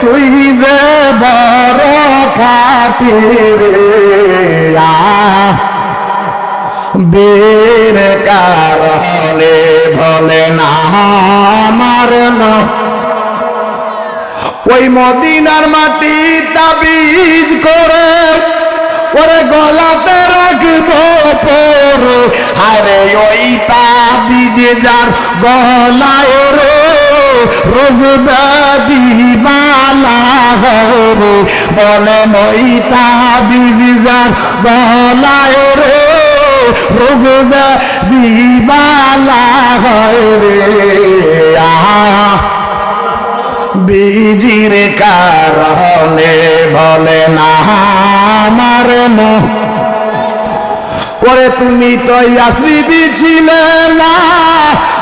তুই যে বড় খাটি বীর কারণে বলে না আমার ওই মদিনার মাটি তাবিজ করে, ওরে গলাতে রাখব পরে। আরে ওই তাবিজ যার গলায় রে রোগ ব্যাধি বালা রে বলেন ওই তাবিজ যার গলায় রে রোগ ব্যাধি বালা রে। বীজির কারণে বলে না আমার ন- করে তুমি তো ইয়াসরিবি ছিলে না,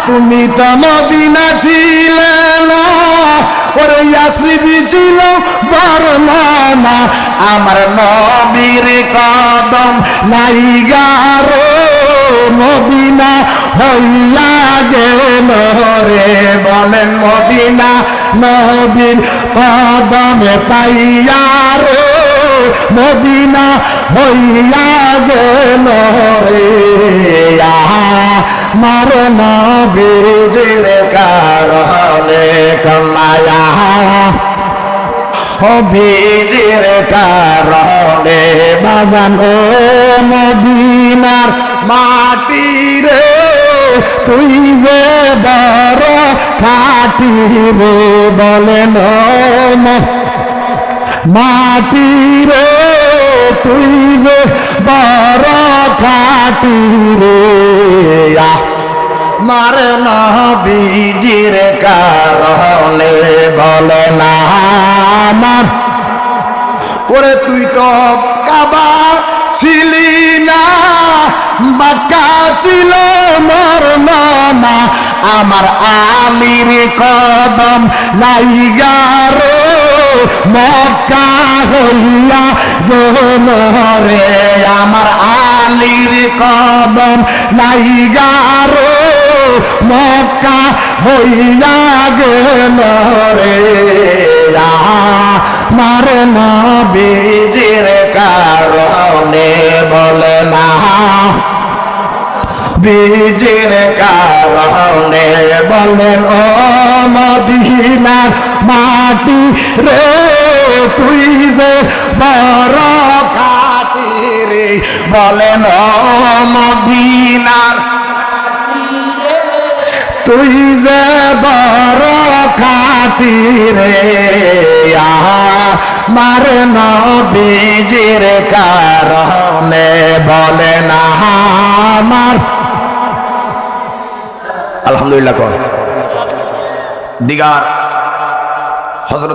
তুমি তো মদিনা ছিলে না। ওরে ইয়াসরিবি ছিল বর্ণনা আমার নবীর কদম নাই গারো মদিনা হইয়া গেল রে। বলেন, মদিনা নবীর কদমে পাইয়া রে মদিনা হইয়া গেল রে। মার নবীর কারণে কমায়া অভিজির কারণে বাজানো মদিনার মাটি রে তুই যে বড় খাটি রে বলেন মাটি রে তুই যে বড় খাটি রে। আহ মার নবীজির কারণে বলে না আমার। ওরে তুই তো কাবা ছিলি না, বাক্কা ছিল মর না আমার আলির কদম লাইগারো মক্কা হইয়া রে আমার আলির কদম লাইগারো মক্কা হইয়া গেল রে। মার নবীজির কারণে বলে না। বীজের কারণে বলেন ও মদিনার মাটি রে, তুই যে বড় কাটি রে। বলেন ও মদিনার তুই যে বড় খাটি রে মার নবীজির কারণে বলে না আমার আলহামদুলিল্লাহ কর। দিগার হজরত